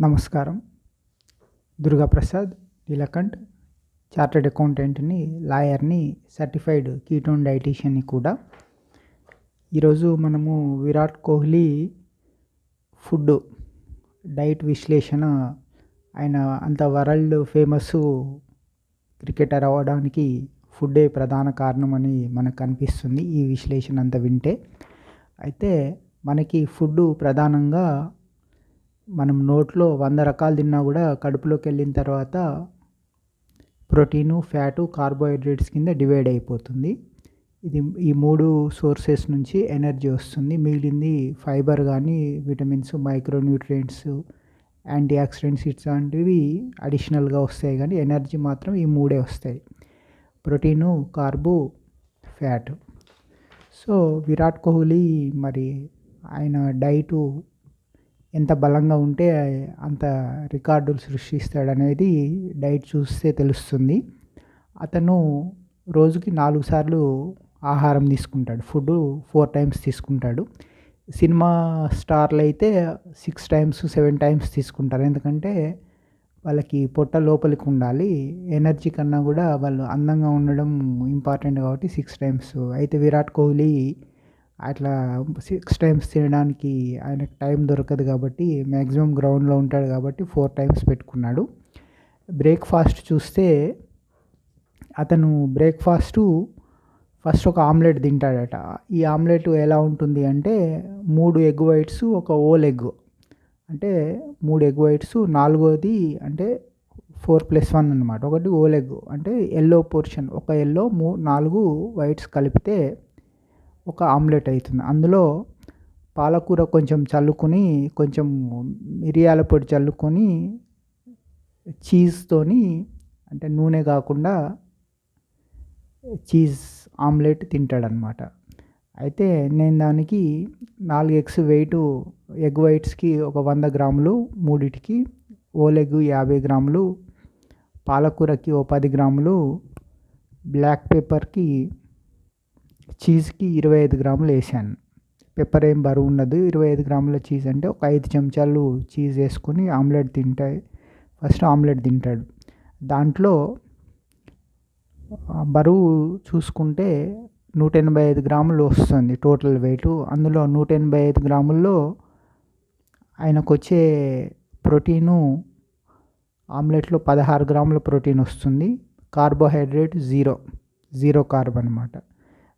నమస్కారం. దుర్గాప్రసాద్ నీలకంఠ్ చార్టెడ్ అకౌంటెంట్ని లాయర్ని certified ketone డైటీషియన్ని కూడా. ఈరోజు మనము విరాట్ కోహ్లీ ఫుడ్ డైట్ విశ్లేషణ ఆయన అంత వరల్డ్ ఫేమస్ క్రికెటర్ అవ్వడానికి ఫుడ్డే ప్రధాన కారణమని మనకు అనిపిస్తుంది ఈ విశ్లేషణ అంతా వింటే. అయితే మనకి ఫుడ్ ప్రధానంగా మనం నోట్లో వంద రకాలు తిన్నా కూడా కడుపులోకి వెళ్ళిన తర్వాత ప్రోటీను ఫ్యాటు కార్బోహైడ్రేట్స్ కింద డివైడ్ అయిపోతుంది. ఇది ఈ మూడు సోర్సెస్ నుంచి ఎనర్జీ వస్తుంది. మిగిలింది ఫైబర్ కానీ విటమిన్స్ మైక్రోన్యూట్రియంట్స్ యాంటీ ఆక్సిడెంట్స్ ఇట్లాంటివి అడిషనల్గా వస్తాయి కానీ ఎనర్జీ మాత్రం ఈ మూడే వస్తాయి. Protein carb fat. So Virat Kohli మరి ఆయన డైటు ఎంత బలంగా ఉంటే అంత రికార్డులు సృష్టిస్తాడనేది డైట్ చూస్తే తెలుస్తుంది. అతను రోజుకి నాలుగు సార్లు ఆహారం తీసుకుంటాడు. ఫుడ్ ఫోర్ టైమ్స్ తీసుకుంటాడు. సినిమా స్టార్లు అయితే సిక్స్ టైమ్స్ సెవెన్ టైమ్స్ తీసుకుంటారు. ఎందుకంటే వాళ్ళకి పొట్ట లోపలికి ఉండాలి. ఎనర్జీ కన్నా కూడా వాళ్ళు అందంగా ఉండడం ఇంపార్టెంట్ కాబట్టి సిక్స్ టైమ్స్. అయితే విరాట్ కోహ్లీ అట్లా సిక్స్ టైమ్స్ తినడానికి ఆయనకు టైం దొరకదు కాబట్టి మ్యాక్సిమం గ్రౌండ్లో ఉంటాడు కాబట్టి ఫోర్ టైమ్స్ పెట్టుకున్నాడు. బ్రేక్ఫాస్ట్ చూస్తే అతను బ్రేక్ఫాస్టు ఫస్ట్ ఒక ఆమ్లెట్ తింటాడట. ఈ ఆమ్లెట్ ఎలా ఉంటుంది అంటే మూడు ఎగ్ వైట్స్ ఒక ఓల్ ఎగ్. అంటే మూడు ఎగ్ వైట్స్ నాలుగోది అంటే ఫోర్ ప్లస్ వన్ అనమాట ఒకటి ఓల్ ఎగ్. అంటే ఎల్లో పోర్షన్. ఒక ఎల్లో మూ నాలుగు వైట్స్ కలిపితే ఒక ఆమ్లెట్ అవుతుంది అందులో పాలకూర కొంచెం చల్లుకొని కొంచెం మిరియాల పొడి చల్లుకొని చీజ్తోని అంటే నూనె కాకుండా చీజ్ ఆమ్లెట్ తింటాడనమాట అయితే నేను దానికి నాలుగు ఎగ్స్ వెయిట్ ఎగ్ వైట్స్కి ఒక వంద గ్రాములు మూడిటికి ఓలెగ్ యాభై గ్రాములు పాలకూరకి ఓ పది గ్రాములు బ్లాక్ పేపర్కి చీజ్కి ఇరవై ఐదు గ్రాములు వేసాను. పెప్పర్ ఏం బరువు ఉండదు. ఇరవై ఐదు గ్రాముల చీజ్ అంటే ఒక ఐదు చెంచాలు చీజ్ వేసుకొని ఆమ్లెట్ తింటాయి. ఫస్ట్ ఆమ్లెట్ తింటాడు. దాంట్లో బరువు చూసుకుంటే నూట ఎనభై ఐదు గ్రాములు వస్తుంది టోటల్ వెయిట్. అందులో నూట ఎనభై ఐదు గ్రాముల్లో ఆయనకు వచ్చే ప్రోటీను ఆమ్లెట్లో పదహారు గ్రాముల ప్రోటీన్ వస్తుంది. Carbohydrate zero. జీరో కార్బ్ అనమాట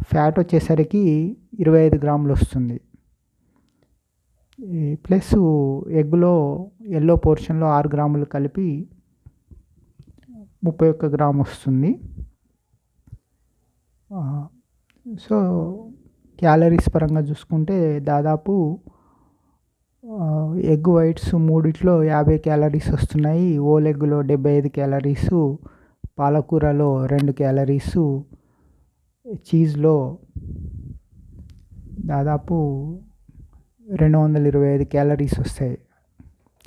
ఫ్యాట్ వచ్చేసరికి ఇరవై ఐదు గ్రాములు వస్తుంది. ప్లస్ ఎగ్లో ఎల్లో పోర్షన్లో ఆరు గ్రాములు కలిపి ముప్పై ఒక్క గ్రామ్ వస్తుంది. సో క్యాలరీస్ పరంగా చూసుకుంటే దాదాపు ఎగ్ వైట్స్ మూడిట్లో యాభై క్యాలరీస్ వస్తున్నాయి. ఓల్ ఎగ్లో డెబ్బై ఐదు క్యాలరీస్ పాలకూరలో రెండు క్యాలరీసు చీజ్లో దాదాపు రెండు వందల ఇరవై ఐదు క్యాలరీస్ వస్తాయి.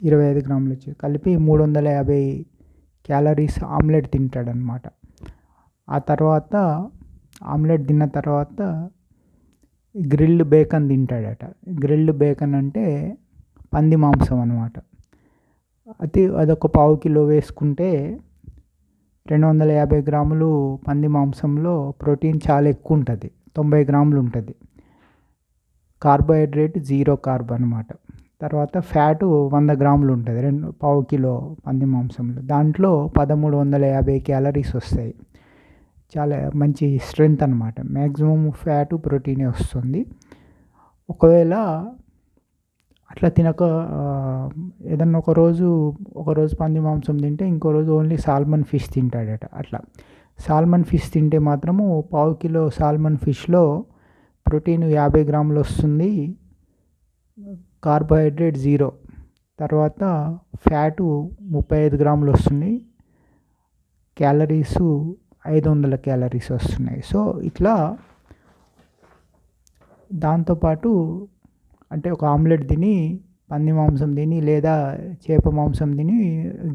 ఇరవై ఐదు గ్రాములు వచ్చి కలిపి మూడు వందల యాభై క్యాలరీస్ ఆమ్లెట్ తింటాడనమాట ఆ తర్వాత ఆమ్లెట్ తిన్న తర్వాత గ్రిల్డ్ బేకన్ తింటాడట. గ్రిల్డ్ బేకన్ అంటే పంది మాంసం అనమాట అది అదొక పావు కిలో వేసుకుంటే రెండు వందల యాభై గ్రాములు పంది మాంసంలో ప్రోటీన్ చాలా ఎక్కువ ఉంటుంది తొంభై గ్రాములు ఉంటుంది కార్బోహైడ్రేట్ జీరో కార్బ్ అనమాట తర్వాత ఫ్యాటు వంద గ్రాములు ఉంటుంది రెండు పావు కిలో పంది మాంసంలో. దాంట్లో పదమూడు వందల యాభై క్యాలరీస్ వస్తాయి. చాలా మంచి స్ట్రెంగ్త్ అనమాట మ్యాక్సిమం ఫ్యాటు ప్రోటీనే వస్తుంది. ఒకవేళ అట్లా తినక ఏదన్నా ఒక రోజు ఒక రోజు పంది మాంసం తింటే ఇంకో రోజు ఓన్లీ సాల్మన్ ఫిష్ తింటాడట అట్లా. సాల్మన్ ఫిష్ తింటే మాత్రము పావు కిలో సాల్మన్ ఫిష్లో ప్రోటీన్ యాభై గ్రాములు వస్తుంది కార్బోహైడ్రేట్ జీరో. తర్వాత ఫ్యాటు ముప్పై ఐదు గ్రాములు వస్తుంది క్యాలరీస్ ఐదు వందల క్యాలరీస్ వస్తున్నాయి. సో ఇట్లా దాంతోపాటు అంటే ఒక ఆమ్లెట్ తిని పంది మాంసం తిని లేదా చేప మాంసం తిని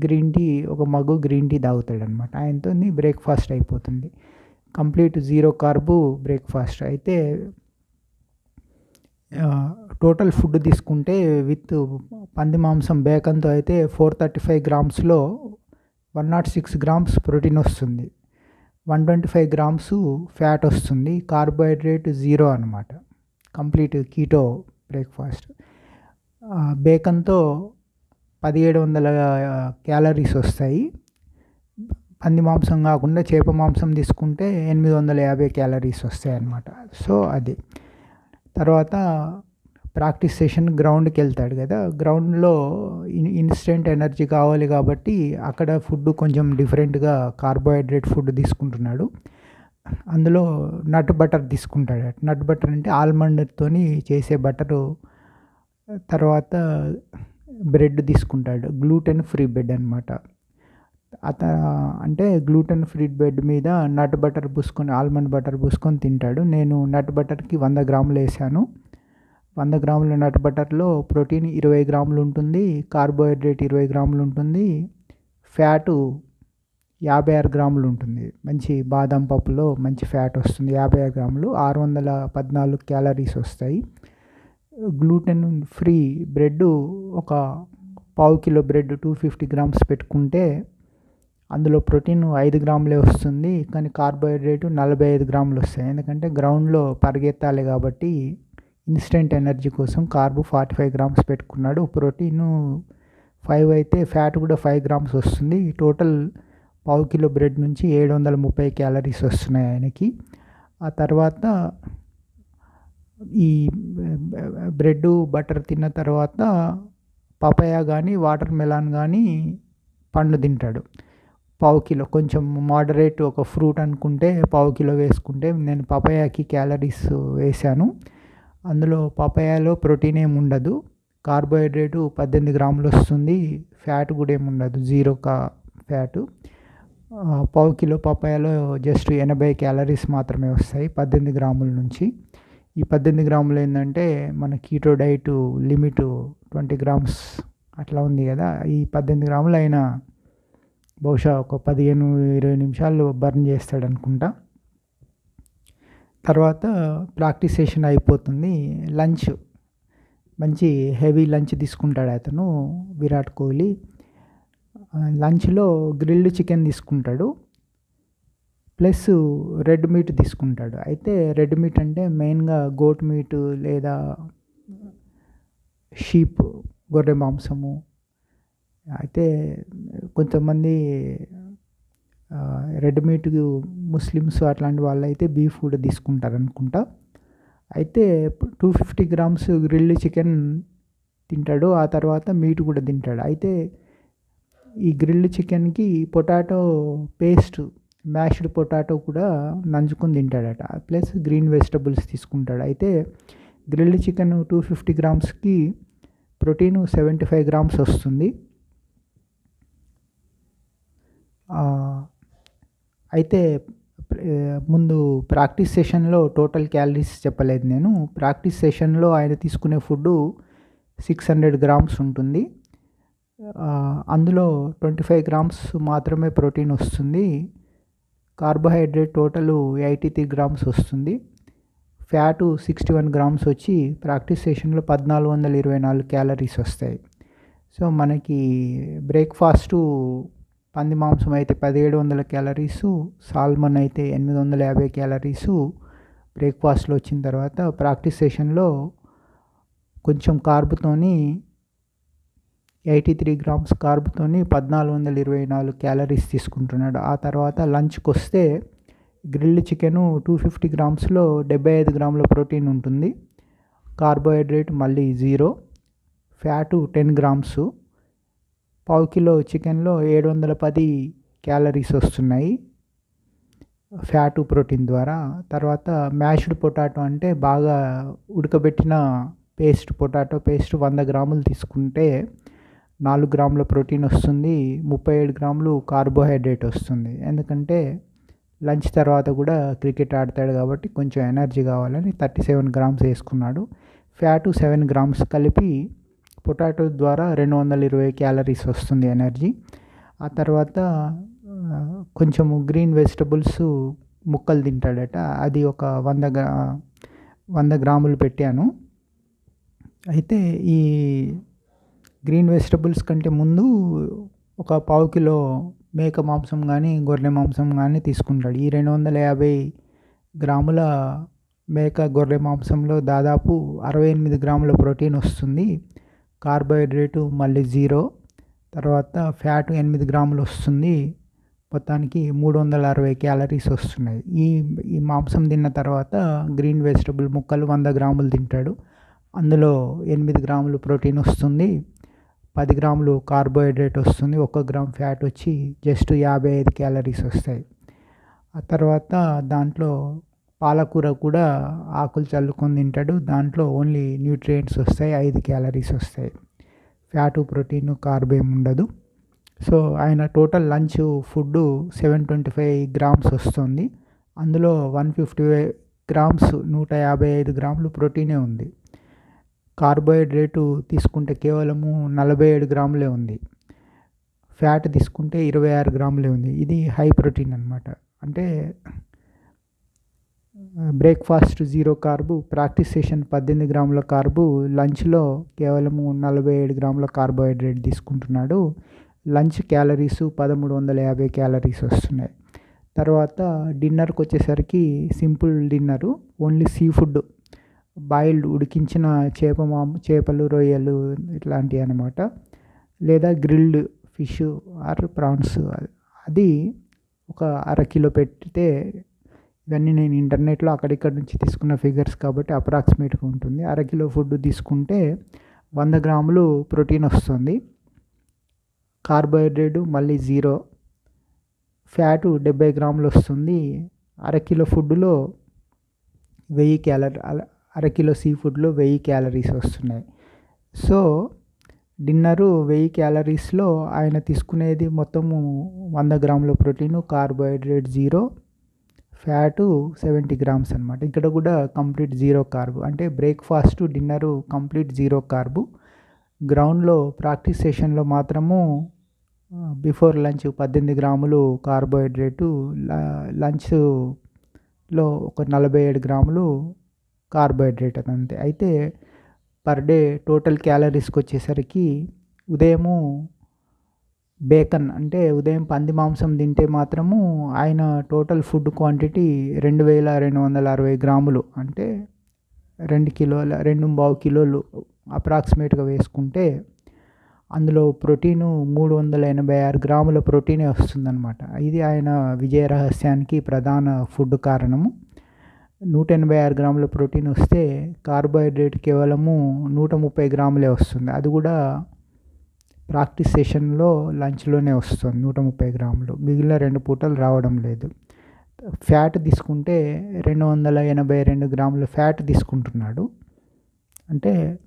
గ్రీన్ టీ ఒక మగ్గు గ్రీన్ టీ తాగుతాడు అనమాట ఆయనతో బ్రేక్ఫాస్ట్ అయిపోతుంది. Complete zero carb breakfast. అయితే టోటల్ ఫుడ్ తీసుకుంటే విత్ పంది మాంసం బేకంతో అయితే four thirty five గ్రామ్స్లో one naught six grams protein వస్తుంది. One twenty five grams fat వస్తుంది. కార్బోహైడ్రేట్ జీరో అనమాట కంప్లీట్ కీటో బ్రేక్ఫాస్ట్. బేకన్తో పదిహేడు వందల క్యాలరీస్ వస్తాయి. పంది మాంసం కాకుండా చేప మాంసం తీసుకుంటే ఎనిమిది వందల యాభై క్యాలరీస్ వస్తాయి అన్నమాట. సో అది. తర్వాత ప్రాక్టీస్ సెషన్ గ్రౌండ్కి వెళ్తాడు కదా. గ్రౌండ్లో ఇన్స్టెంట్ ఎనర్జీ కావాలి కాబట్టి అక్కడ ఫుడ్ కొంచెం డిఫరెంట్గా కార్బోహైడ్రేట్ ఫుడ్ తీసుకుంటున్నాడు. అందులో నట్ బటర్ తీసుకుంటాడు. నట్ బటర్ అంటే ఆల్మండ్తో చేసే బటరు. తర్వాత బ్రెడ్ తీసుకుంటాడు. గ్లూటెన్ ఫ్రీ బ్రెడ్ అనమాట అత అంటే గ్లూటెన్ ఫ్రీ బ్రెడ్ మీద నట్ బటర్ పూసుకొని ఆల్మండ్ బటర్ పూసుకొని తింటాడు. నేను నట్ బటర్కి వంద గ్రాములు వేసాను. వంద గ్రాముల నట్ బటర్లో ప్రోటీన్ ఇరవై గ్రాములు ఉంటుంది. కార్బోహైడ్రేట్ ఇరవై గ్రాములు ఉంటుంది. ఫ్యాటు యాభై ఆరు గ్రాములు ఉంటుంది. మంచి బాదం పప్పులో మంచి ఫ్యాట్ వస్తుంది. యాభై ఆరు గ్రాములు ఆరు వందల పద్నాలుగు క్యాలరీస్ వస్తాయి. గ్లూటెన్ ఫ్రీ బ్రెడ్ ఒక పావు kilo bread two fifty grams పెట్టుకుంటే అందులో ప్రోటీన్ ఐదు గ్రాములే వస్తుంది. కానీ కార్బోహైడ్రేట్ నలభై ఐదు గ్రాములు వస్తాయి. ఎందుకంటే గ్రౌండ్లో పరిగెత్తాలి కాబట్టి ఇన్స్టెంట్ ఎనర్జీ కోసం కార్బు ఫార్టీ ఫైవ్ గ్రామ్స్ పెట్టుకున్నాడు. ప్రోటీన్ ఫైవ్ అయితే ఫ్యాట్ కూడా ఫైవ్ గ్రామ్స్ వస్తుంది. టోటల్ పావు కిలో బ్రెడ్ నుంచి ఏడు వందల ముప్పై క్యాలరీస్ వస్తున్నాయి ఆయనకి. ఆ తర్వాత ఈ బ్రెడ్ బటర్ తిన్న తర్వాత పపాయ కానీ వాటర్ మెలాన్ కానీ పండు తింటాడు. పావు కిలో కొంచెం మోడరేట్ ఒక ఫ్రూట్ అనుకుంటే పావు కిలో వేసుకుంటే నేను పపాయాకి క్యాలరీస్ వేసాను అందులో పపాయాలో ప్రోటీన్ ఏమి ఉండదు. కార్బోహైడ్రేటు పద్దెనిమిది గ్రాములు వస్తుంది. ఫ్యాట్ కూడా ఏమి ఉండదు. జీరో కా ఫ్యాటు. పావు కిలో పప్పాయలో జస్ట్ ఎనభై క్యాలరీస్ మాత్రమే వస్తాయి పద్దెనిమిది గ్రాముల నుంచి. ఈ పద్దెనిమిది గ్రాములు ఏంటంటే మన keto diet limit twenty grams అట్లా ఉంది కదా. ఈ పద్దెనిమిది గ్రాములు అయినా బహుశా ఒక పదిహేను ఇరవై నిమిషాలు బర్న్ చేస్తాడు అనుకుంటా. తర్వాత ప్రాక్టీస్ సెషన్ అయిపోతుంది. లంచ్ మంచి హెవీ లంచ్ తీసుకుంటాడు అతను విరాట్ కోహ్లీ. లంచ్లో గ్రిల్డ్ చికెన్ తీసుకుంటాడు. ప్లస్ రెడ్ మీట్ తీసుకుంటాడు. అయితే రెడ్ మీట్ అంటే మెయిన్గా గోట్ మీట్ లేదా షీప్ గొర్రె మాంసము. అయితే కొంతమంది రెడ్ మీట్ ముస్లిమ్స్ అట్లాంటి వాళ్ళు అయితే బీఫ్ కూడా తీసుకుంటారు అనుకుంటా అయితే two fifty grams grilled chicken తింటాడు. ఆ తర్వాత మీట్ కూడా తింటాడు. అయితే ఈ గ్రిల్డ్ చికెన్కి పొటాటో పేస్ట్ మ్యాష్డ్ పొటాటో కూడా నంచుకొని తింటాడట. ప్లస్ గ్రీన్ వెజిటబుల్స్ తీసుకుంటాడు. అయితే గ్రిల్డ్ చికెన్ టూ ఫిఫ్టీ గ్రామ్స్కి ప్రోటీన్ సెవెంటీ ఫైవ్ గ్రామ్స్ వస్తుంది. అయితే ముందు ప్రాక్టీస్ సెషన్లో టోటల్ క్యాలరీస్ చెప్పలేదు నేను. ప్రాక్టీస్ సెషన్లో ఆయన తీసుకునే ఫుడ్ సిక్స్ హండ్రెడ్ గ్రామ్స్ ఉంటుంది. అందులో ట్వంటీ ఫైవ్ గ్రామ్స్ మాత్రమే ప్రోటీన్ వస్తుంది. Carbohydrate total eighty three grams వస్తుంది. ఫ్యాటు సిక్స్టీ వన్ గ్రామ్స్ వచ్చి ప్రాక్టీస్ సెషన్లో పద్నాలుగు వందల ఇరవై నాలుగు క్యాలరీస్ వస్తాయి. సో మనకి బ్రేక్ఫాస్టు పంది మాంసం అయితే పదిహేడు వందల క్యాలరీసు సాల్మన్ అయితే ఎనిమిది వందల యాభై క్యాలరీసు బ్రేక్ఫాస్ట్లో వచ్చిన తర్వాత ప్రాక్టీస్ సెషన్లో కొంచెం కార్బుతోని ఎయిటీ త్రీ గ్రామ్స్ కార్బ్తోని పద్నాలుగు వందల ఇరవై నాలుగు క్యాలరీస్ తీసుకుంటున్నాడు. ఆ తర్వాత లంచ్కి వస్తే గ్రిల్డ్ చికెను టూ ఫిఫ్టీ గ్రామ్స్లో డెబ్బై ఐదు గ్రాముల ప్రోటీన్ ఉంటుంది. కార్బోహైడ్రేట్ మళ్ళీ జీరో ఫ్యాటు టెన్ గ్రామ్స్ పావు కిలో చికెన్లో ఏడు వందల పది క్యాలరీస్ వస్తున్నాయి ఫ్యాటు ప్రోటీన్ ద్వారా. తర్వాత మ్యాష్డ్ పొటాటో అంటే బాగా ఉడకబెట్టిన పేస్ట్ పొటాటో పేస్ట్ వంద గ్రాములు తీసుకుంటే నాలుగు గ్రాముల ప్రోటీన్ వస్తుంది ముప్పై ఏడు గ్రాములు కార్బోహైడ్రేట్ వస్తుంది. ఎందుకంటే లంచ్ తర్వాత కూడా క్రికెట్ ఆడతాడు కాబట్టి కొంచెం ఎనర్జీ కావాలని థర్టీ సెవెన్ గ్రామ్స్ వేసుకున్నాడు. ఫ్యాటు సెవెన్ గ్రామ్స్ కలిపి పొటాటో ద్వారా రెండు వందల ఇరవై క్యాలరీస్ వస్తుంది ఎనర్జీ. ఆ తర్వాత కొంచెము గ్రీన్ వెజిటబుల్స్ ముక్కలు తింటాడట. అది ఒక వంద గ్రా వంద గ్రాములు పెట్టాను. అయితే ఈ గ్రీన్ వెజిటబుల్స్ కంటే ముందు ఒక పావు కిలో మేక మాంసం కానీ గొర్రె మాంసం కానీ తీసుకుంటాడు. ఈ రెండు వందల యాభై గ్రాముల మేక గొర్రె మాంసంలో దాదాపు అరవై ఎనిమిది గ్రాముల ప్రోటీన్ వస్తుంది. కార్బోహైడ్రేటు మళ్ళీ జీరో తర్వాత ఫ్యాట్ ఎనిమిది గ్రాములు వస్తుంది. మొత్తానికి మూడు వందల అరవై క్యాలరీస్ వస్తున్నాయి. ఈ ఈ మాంసం తిన్న తర్వాత గ్రీన్ వెజిటబుల్ ముక్కలు వంద గ్రాములు తింటాడు. అందులో ఎనిమిది గ్రాములు ప్రోటీన్ వస్తుంది. పది గ్రాములు కార్బోహైడ్రేట్ వస్తుంది ఒక గ్రామ్ ఫ్యాట్ వచ్చి జస్ట్ యాభై ఐదు క్యాలరీస్ వస్తాయి. ఆ తర్వాత దాంట్లో పాలకూర కూడా ఆకులు చల్లుకొని తింటాడు. దాంట్లో ఓన్లీ న్యూట్రియంట్స్ వస్తాయి ఐదు క్యాలరీస్ వస్తాయి. ఫ్యాటు ప్రోటీన్ కార్బ్ ఏమి ఉండదు. సో ఆయన total lunch food seven twenty five grams వస్తుంది. అందులో వన్ ఫిఫ్టీ గ్రామ్స్ నూట యాభై ఐదు గ్రాములు ప్రోటీనే ఉంది. కార్బోహైడ్రేటు తీసుకుంటే కేవలము నలభై ఏడు గ్రాములే ఉంది. ఫ్యాట్ తీసుకుంటే ఇరవై ఆరు గ్రాములే ఉంది. ఇది హై ప్రోటీన్ అనమాట అంటే breakfast zero carb practice session పద్దెనిమిది గ్రాముల కార్బు లంచ్లో కేవలము నలభై ఏడు గ్రాముల కార్బోహైడ్రేట్ తీసుకుంటున్నాడు. లంచ్ క్యాలరీస్ పదమూడు వందల యాభై క్యాలరీస్ వస్తున్నాయి. తర్వాత డిన్నర్కి వచ్చేసరికి simple dinner only sea food. Boiled ఉడికించిన చేప మాము చేపలు రొయ్యలు ఇట్లాంటివి అనమాట లేదా గ్రిల్డ్ ఫిష్ ఆర్ ప్రాన్స్ అది. ఒక అర కిలో పెడితే ఇవన్నీ నేను ఇంటర్నెట్లో అక్కడిక్కడ నుంచి తీసుకున్న ఫిగర్స్ కాబట్టి అప్రాక్సిమేట్గా ఉంటుంది. అర కిలో ఫుడ్ తీసుకుంటే వంద గ్రాములు ప్రోటీన్ వస్తుంది. కార్బోహైడ్రేట్ మళ్ళీ జీరో. ఫ్యాటు డెబ్బై గ్రాములు వస్తుంది. అరకిలో ఫుడ్లో వెయ్యి క్యాలరీ అరకిలో సీ ఫుడ్లో వెయ్యి క్యాలరీస్ వస్తున్నాయి. సో డిన్నరు వెయ్యి క్యాలరీస్లో ఆయన తీసుకునేది మొత్తము వంద గ్రాముల protein carbohydrate zero fat seventy grams అనమాట ఇక్కడ కూడా కంప్లీట్ జీరో కార్బు. అంటే breakfast dinner complete zero carb. గ్రౌండ్లో ప్రాక్టీస్ సెషన్లో మాత్రము బిఫోర్ లంచ్ పద్దెనిమిది గ్రాములు కార్బోహైడ్రేటు లంచ్లో ఒక నలభై ఏడు గ్రాములు కార్బోహైడ్రేట్ అంతే అయితే పర్ డే టోటల్ క్యాలరీస్కి వచ్చేసరికి ఉదయము బేకన్ అంటే ఉదయం పంది మాంసం తింటే మాత్రము ఆయన టోటల్ ఫుడ్ క్వాంటిటీ రెండు వేల రెండు వందల అరవై గ్రాములు. అంటే రెండు కిలోల రెండు బావు కిలోలు అప్రాక్సిమేట్గా వేసుకుంటే అందులో ప్రోటీను మూడు వందల ఎనభై ఆరు గ్రాముల ప్రోటీనే వస్తుందన్నమాట. ఇది ఆయన విజయ రహస్యానికి ప్రధాన ఫుడ్ కారణము. నూట ఎనభై ఆరు గ్రాముల ప్రోటీన్ వస్తే కార్బోహైడ్రేట్ కేవలము నూట ముప్పై గ్రాములే వస్తుంది. అది కూడా ప్రాక్టీస్ సెషన్లో లంచ్లోనే వస్తుంది నూట ముప్పై గ్రాములు. మిగిలిన రెండు పూటలు రావడం లేదు. ఫ్యాట్ తీసుకుంటే రెండు వందల ఎనభై రెండు గ్రాముల ఫ్యాట్ తీసుకుంటున్నాడు. అంటే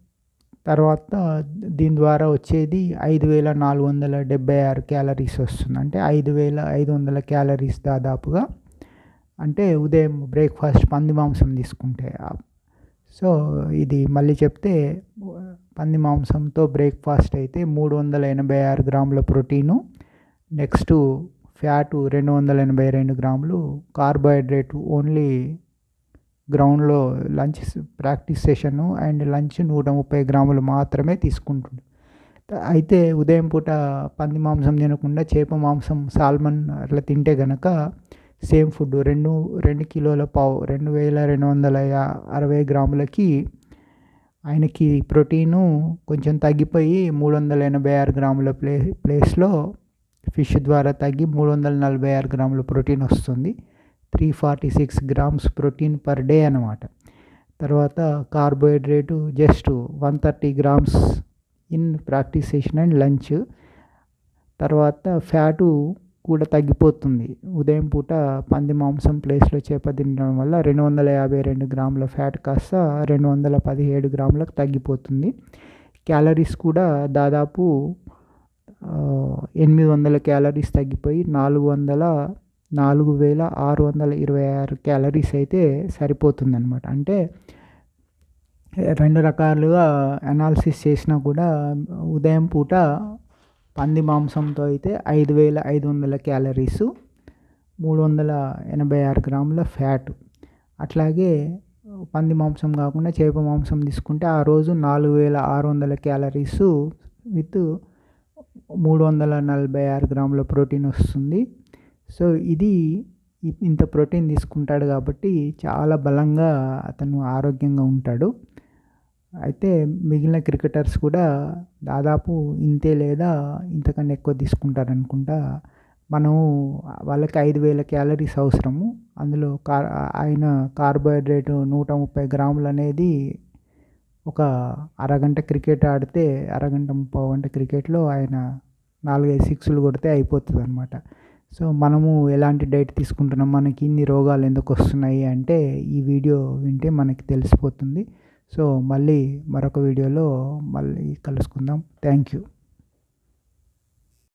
తర్వాత దీని ద్వారా వచ్చేది ఐదు వేల నాలుగు వందల డెబ్బై ఆరు క్యాలరీస్ వస్తుంది. అంటే ఐదు వేల ఐదు వందల క్యాలరీస్ దాదాపుగా అంటే ఉదయం బ్రేక్ఫాస్ట్ పంది మాంసం తీసుకుంటే సో ఇది మళ్ళీ చెప్తే పంది మాంసంతో బ్రేక్ఫాస్ట్ అయితే మూడు వందల ఎనభై ఆరు గ్రాముల ప్రోటీను నెక్స్ట్ ఫ్యాటు రెండు వందల ఎనభై రెండు గ్రాములు కార్బోహైడ్రేట్ ఓన్లీ గ్రౌండ్లో lunch practice session and lunch నూట ముప్పై గ్రాములు మాత్రమే తీసుకుంటుంది అయితే ఉదయం పూట పంది మాంసం తినకుండా చేప మాంసం సాల్మన్ అట్లా తింటే కనుక సేమ్ ఫుడ్ రెండు రెండు కిలోల పావు రెండు వేల రెండు వందల అరవై గ్రాములకి ఆయనకి ప్రోటీను కొంచెం తగ్గిపోయి మూడు వందల ఎనభై ఆరు గ్రాముల ప్లే ప్లేస్లో ఫిష్ ద్వారా తగ్గి మూడు వందల నలభై ఆరు గ్రాముల ప్రోటీన్ వస్తుంది. Three forty six grams protein per day అనమాట తర్వాత carbohydrate just one thirty grams in practice session and lunch. తర్వాత ఫ్యాటు కూడా తగ్గిపోతుంది. ఉదయం పూట పంది మాంసం ప్లేస్లో చేప తినడం వల్ల రెండు వందల యాభై రెండు గ్రాముల ఫ్యాట్ కాస్త రెండు వందల పదిహేడు గ్రాములకు తగ్గిపోతుంది. క్యాలరీస్ కూడా దాదాపు ఎనిమిది వందల క్యాలరీస్ తగ్గిపోయి నాలుగు వందల నాలుగు వేల ఆరు వందల ఇరవై ఆరు క్యాలరీస్ అయితే సరిపోతుందన్నమాట. అంటే రెండు రకాలుగా అనాలిసిస్ చేసినా కూడా ఉదయం పూట పంది మాంసంతో అయితే ఐదు వేల ఐదు వందల క్యాలరీసు మూడు వందల ఎనభై ఆరు గ్రాముల ఫ్యాట్. అట్లాగే పంది మాంసం కాకుండా చేప మాంసం తీసుకుంటే ఆ రోజు నాలుగు వేల ఆరు వందల క్యాలరీస్ విత్ మూడు వందల నలభై ఆరు గ్రాముల ప్రోటీన్ వస్తుంది. సో ఇది ఇంత ప్రోటీన్ తీసుకుంటాడు కాబట్టి చాలా బలంగా అతను ఆరోగ్యంగా ఉంటాడు. అయితే మిగిలిన క్రికెటర్స్ కూడా దాదాపు ఇంతే లేదా ఇంతకన్నా ఎక్కువ తీసుకుంటారు అనుకుంటా మనము వాళ్ళకి ఐదు వేల క్యాలరీస్ అవసరము. అందులో కార్ ఆయన కార్బోహైడ్రేట్ నూట ముప్పై గ్రాములు అనేది ఒక అరగంట క్రికెట్ ఆడితే అరగంట ముప్పై గంట క్రికెట్లో ఆయన నాలుగైదు సిక్స్లు కొడితే అయిపోతుంది అనమాట సో మనము ఎలాంటి డైట్ తీసుకుంటున్నాం? మనకి ఇన్ని రోగాలు ఎందుకు వస్తున్నాయి? అంటే ఈ వీడియో వింటే మనకి తెలిసిపోతుంది. సో మళ్ళీ మరొక వీడియోలో మళ్ళీ కలుసుకుందాం. Thank you.